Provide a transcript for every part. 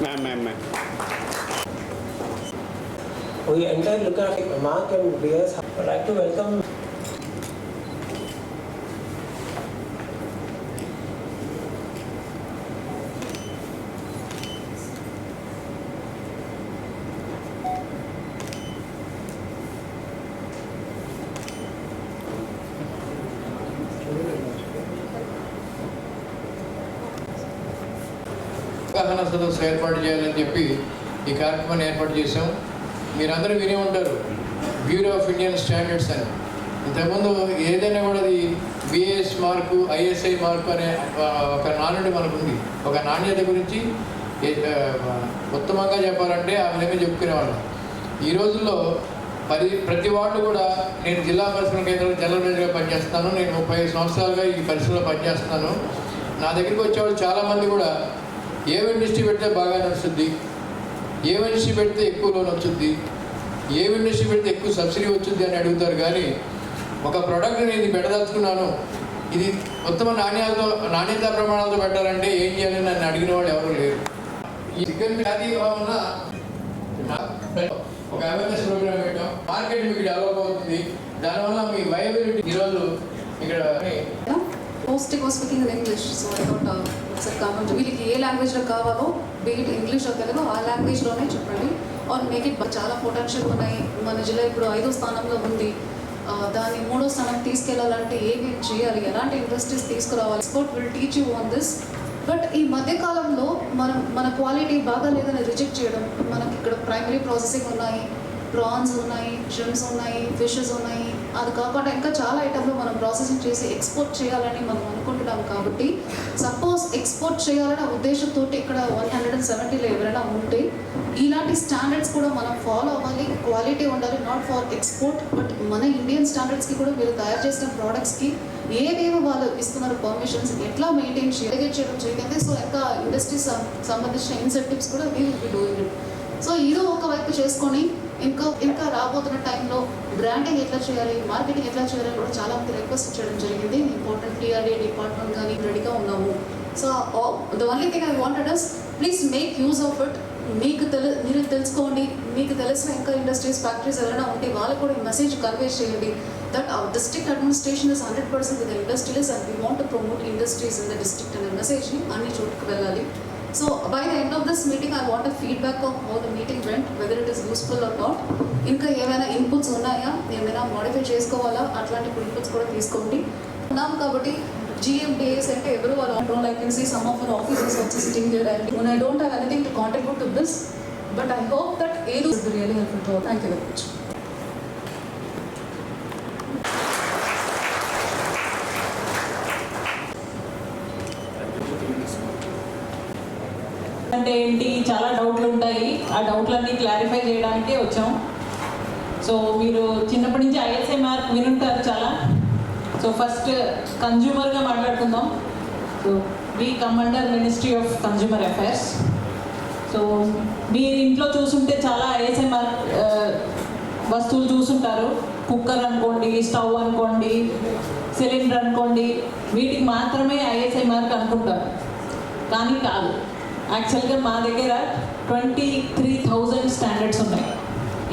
Ma'am, ma'am, ma'am. We entire Lukarafi Mark and Beers would like to welcome అవగాహన సదస్సు ఏర్పాటు చేయాలని చెప్పి ఈ కార్యక్రమాన్ని ఏర్పాటు చేశాం. మీరందరూ వినే ఉంటారు. బ్యూరో ఆఫ్ ఇండియన్ స్టాండర్డ్స్ అని. ఇంతకుముందు ఏదైనా కూడా అది బిఏఎస్ మార్కు ఐఎస్ఐ మార్కు అనే ఒక- నాణ్యత మనకు ఉంది ఒక నాణ్యత గురించి ఉత్తమంగా చెప్పాలంటే ఆ విధంగా చెప్పుకునేవాళ్ళం. ఈ రోజుల్లో పది ప్రతి వాళ్ళు కూడా నేను జిల్లా పరిశ్రమ కేంద్రం జనరల్ మేనేజర్గా నేను ముప్పై ఐదు సంవత్సరాలుగా ఈ పరిశ్రమలో పనిచేస్తున్నాను. నా దగ్గరికి వచ్చేవాళ్ళు చాలామంది కూడా ఏ ఇండస్ట్రీ పెడితే బాగా నడుస్తుంది? ఏ ఇండస్ట్రీ పెడితే ఎక్కువ లోన్ వచ్చింది ఏ ఇండస్ట్రీ పెడితే ఎక్కువ సబ్సిడీ వచ్చింది అని అడుగుతారు కానీ ఒక ప్రోడక్ట్ నేను ఇది పెట్టదలుచుకున్నాను. ఇది ఉత్తమ నాణ్యాలతో నాణ్యత ప్రమాణాలతో పెట్టాలంటే ఏం చేయాలని నన్ను అడిగిన వాళ్ళు ఎవరు లేరు. ఈ చికెన్ వ్యాధి వలన ఒక అవేర్నెస్ ప్రోగ్రామ్ పెట్టాం. మార్కెట్ మీకు డెవలప్ అవుతుంది. దానివల్ల మీ వయబిలిటీ ఈరోజు ఇక్కడ mostly was speaking in English so I thought ఒకసారి కామెంట్ వీళ్ళకి ఏ లాంగ్వేజ్లో కావాలో బీట్ ఇంగ్లీష్లో తెలుగు ఆ లాంగ్వేజ్లోనే చెప్పండి. ఆర్ మేక్ ఇట్ చాలా పొటెన్షియల్ ఉన్నాయి. మన జిల్లా ఇప్పుడు ఐదో స్థానంలో ఉంది. దాన్ని మూడో స్థానం తీసుకెళ్ళాలంటే ఏమేమి చేయాలి? ఎలాంటి ఇండస్ట్రీస్ తీసుకురావాలి? Sport will teach you on this but ఈ మధ్య కాలంలో మనం మన క్వాలిటీ బాగా లేదని రిజెక్ట్ చేయడం మనకి ఇక్కడ ప్రైమరీ ప్రాసెసింగ్ ఉన్నాయి. ప్రాన్స్ ఉన్నాయి షిమ్స్ ఉన్నాయి ఫిషెస్ ఉన్నాయి. అది కాకుండా ఇంకా చాలా ఐటమ్లు మనం ప్రాసెసింగ్ చేసి ఎక్స్పోర్ట్ చేయాలని మనం అనుకుంటున్నాం కాబట్టి సపోజ్ ఎక్స్పోర్ట్ చేయాలనే ఉద్దేశంతో ఇక్కడ వన్ హండ్రెడ్ అండ్ సెవెంటీలో ఎవరైనా ఉంటే ఇలాంటి స్టాండర్డ్స్ కూడా మనం ఫాలో అవ్వాలి క్వాలిటీ ఉండాలి నాట్ ఫర్ ఎక్స్పోర్ట్ బట్ మన ఇండియన్ స్టాండర్డ్స్కి కూడా మీరు తయారు చేసిన ప్రోడక్ట్స్కి ఏవేవో వాళ్ళు ఇస్తున్నారు పర్మిషన్స్ ఎట్లా మెయింటైన్ చేయగలిగే చేయడం జరిగింది సో ఇంకా ఇండస్ట్రీస్ సంబంధించిన ఇన్సెంటివ్స్ కూడా we will be doing it so ఇదో ఒక వైపు చేసుకొని ఇంకా ఇంకా రాబోతున్న టైంలో బ్రాండింగ్ ఎట్లా చేయాలి మార్కెటింగ్ ఎట్లా చేయాలి కూడా చాలా మంది రిక్వెస్ట్ చేయడం జరిగింది. ఇంపార్టెంట్ టీఆర్డీ డిపార్ట్మెంట్ కానీ రెడీగా ఉన్నాము. So the only thing I wanted us please make use of it మీకు తెలు మీరు తెలుసుకోండి. మీకు తెలిసిన ఇంకా ఇండస్ట్రీస్ ఫ్యాక్టరీస్ ఎవరైనా ఉంటే వాళ్ళకు కూడా ఈ మెసేజ్ కన్వే చేయండి. That our district administration is hundred percent with industries and we want promote industries in the district అనే మెసేజ్ని అన్ని చోటుకు వెళ్ళాలి. So by the end of this meeting, I want a feedback of how the meeting went, whether it is useful or not. ఇంకా ఏమైనా inputs ఉన్నాయా? ఏమైనా modify చేసుకోవాలా? అట్లాంటి ఇన్పుట్స్ కూడా తీసుకోండి. ఉన్నాం కాబట్టి జిఎండిఎస్ అంటే ఎవరు వాళ్ళు? అంటారు I can see some of our officers వచ్చి sitting here and I don't have anything to contribute to this but I hope that ఏదో is really helpful thank you very much అంటే ఏంటి? చాలా డౌట్లు ఉంటాయి. ఆ డౌట్లన్నీ క్లారిఫై చేయడానికే వచ్చాం. సో మీరు చిన్నప్పటి నుంచి ఐఎస్ఐ మార్క్ వినుంటారు చాలా. సో ఫస్ట్ కన్జ్యూమర్గా మాట్లాడుకుందాం. So we come under ministry of consumer affairs so మీరు ఇంట్లో చూసుంటే చాలా ఐఎస్ఐ మార్క్ వస్తువులు చూసుంటారు. కుక్కర్ అనుకోండి స్టవ్ అనుకోండి సిలిండర్ అనుకోండి వీటికి మాత్రమే ఐఎస్ఐ మార్క్ అనుకుంటారు. కానీ కాదు. యాక్చువల్గా మా దగ్గర ట్వంటీ త్రీ థౌజండ్ స్టాండర్డ్స్ ఉన్నాయి.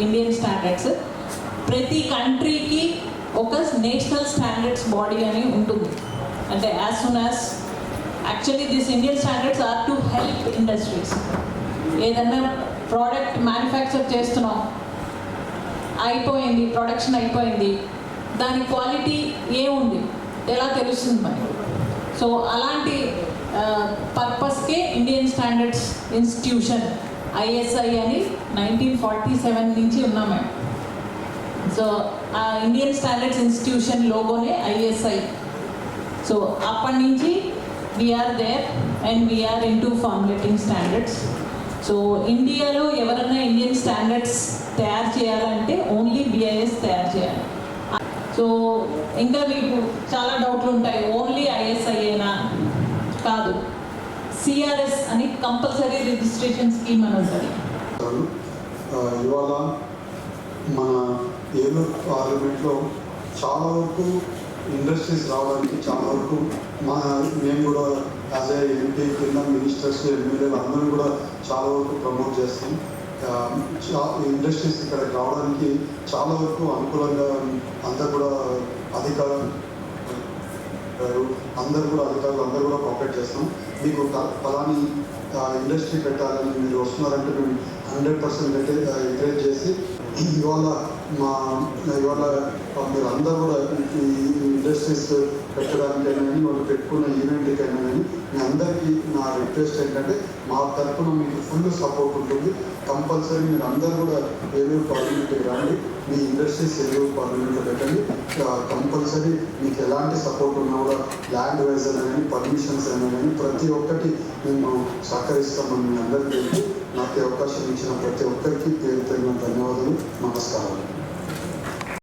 ఇండియన్ స్టాండర్డ్స్ ప్రతి కంట్రీకి ఒక నేషనల్ స్టాండర్డ్స్ బాడీ అని ఉంటుంది. అంటే as soon as actually this Indian standards are to help industries ఏదన్నా ప్రోడక్ట్ మ్యానుఫ్యాక్చర్ చేస్తున్నాం. అయిపోయింది ప్రొడక్షన్ అయిపోయింది. దాని క్వాలిటీ ఏముంది ఎలా తెలుస్తుంది మనకి సో అలాంటి స్టాండర్డ్స్ ఇన్స్టిట్యూషన్ ఐఎస్ఐ అని నైన్టీన్ ఫార్టీ సెవెన్ నుంచి ఉన్నాం మేము. సో ఆ ఇండియన్ స్టాండర్డ్స్ ఇన్స్టిట్యూషన్ లోగోనే ఐఎస్ఐ సో అప్పటి నుంచి we're there and we're into formulating standards so ఇండియాలో ఎవరైనా ఇండియన్ స్టాండర్డ్స్ తయారు చేయాలంటే ఓన్లీ బిఐఎస్ తయారు చేయాలి. సో ఇంకా మీకు చాలా డౌట్లు ఉంటాయి ఓన్లీ ఐఎస్ఐ అయినా కాదు. సిఆర్ఎస్ అని కంపల్సరీ రిజిస్ట్రేషన్ స్కీమ్ అని ఉంటుంది. ఇవాళ మన ఏలూరు పార్లమెంట్లో చాలా వరకు ఇండస్ట్రీస్ రావడానికి చాలా వరకు మా మేము కూడా యాజ్ ఏ ఎంపీ కింద మినిస్టర్స్ ఎమ్మెల్యేలు అందరూ కూడా చాలా వరకు ప్రమోట్ చేస్తాం. ఇండస్ట్రీస్ ఇక్కడికి రావడానికి చాలా వరకు అనుకూలంగా అంతా కూడా అధికారం అందరూ కూడా అధికారులు అందరూ కూడా కోఆపరేట్ చేస్తాం. మీకు ఫలాని ఇండస్ట్రీ పెట్టాలని మీరు వస్తున్నారంటే మేము హండ్రెడ్ పర్సెంట్ ఎంకరేజ్ చేసి ఇవాళ మా ఇవాళ మీరు అందరూ కూడా ఈ ఇండస్ట్రీస్ పెట్టడానికైనా కానీ వాళ్ళు పెట్టుకున్న ఈవెంట్కైనా కానీ మీ అందరికీ నా రిక్వెస్ట్ ఏంటంటే మా తరఫున మీకు ఫుల్ సపోర్ట్ ఉంటుంది. కంపల్సరీ మీరు అందరూ కూడా ఏలూరు పార్లమెంట్కి రండి. మీ ఇండస్ట్రీస్ ఏలూరు పార్లమెంట్లో పెట్టండి. కంపల్సరీ మీకు ఎలాంటి సపోర్ట్ ఉన్నా కూడా ల్యాండ్ వైజ్ అయినా కానీ పర్మిషన్స్ అయినా కానీ ప్రతి ఒక్కటి మేము సహకరిస్తామని మీ అందరికీ నాకు అవకాశం ఇచ్చిన ప్రతి ఒక్కరికి పేరు పేరున ధన్యవాదాలు. నమస్కారం.